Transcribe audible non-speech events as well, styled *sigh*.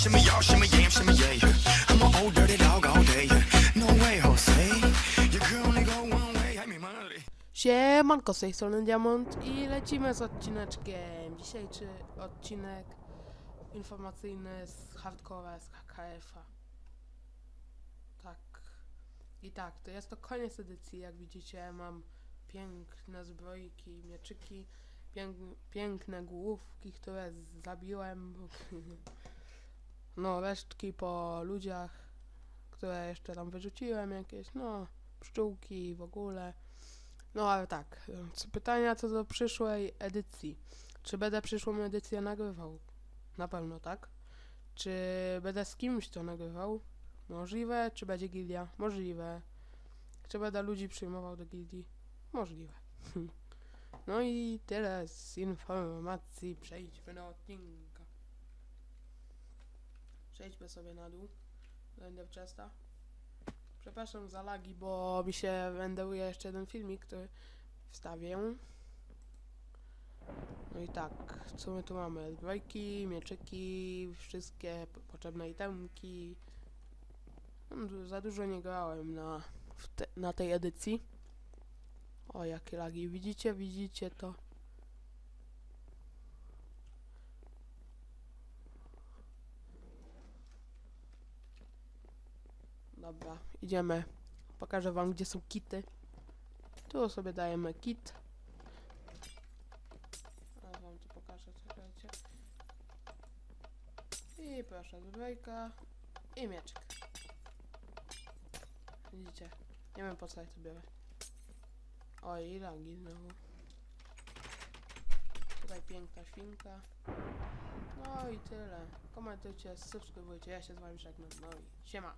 shimmy y'all, shimmy yam, shimmy yeah. I'm an old dirty dog all day. No way, Jose. You can only go one way. I mean, money. Siemanko, z tej strony Diamond i lecimy z odcineczkiem. Dzisiejszy odcinek informacyjny z hardcore z HKF-a. Tak. I tak, to jest to koniec edycji. Jak widzicie, mam piękne zbrojki, mieczyki, pięk, piękne główki, które zabiłem. *laughs* No, resztki po ludziach, które jeszcze tam wyrzuciłem, jakieś, no, pszczółki w ogóle. No ale tak, pytania co do przyszłej edycji. Czy będę przyszłą edycję nagrywał? Na pewno tak. Czy będę z kimś to nagrywał? Możliwe. Czy będzie gildia? Możliwe. Czy będę ludzi przyjmował do gildii? Możliwe. *laughs* No i tyle z informacji. Przejdźmy do odcinka. Przejdźmy sobie na dół. Do Enderchesta. Przepraszam za lagi, bo mi się renderuje jeszcze jeden filmik, który wstawię. No i tak, co my tu mamy? Zbrojki, mieczyki, wszystkie potrzebne itemki. No, za dużo nie grałem na, te, na tej edycji. O, jakie lagi. Widzicie, widzicie to? Dobra, idziemy. Pokażę wam, gdzie są kity. Tu sobie dajemy kit. A wam tu pokażę, czekajcie. I proszę, zbrojka i mieczek. Widzicie? Nie wiem po co ja to biorę. Oj, i lagi znowu. Tutaj piękna świnka. No i tyle. Komentujcie, subskrybujcie. Ja się z wami żegnam. No i siema.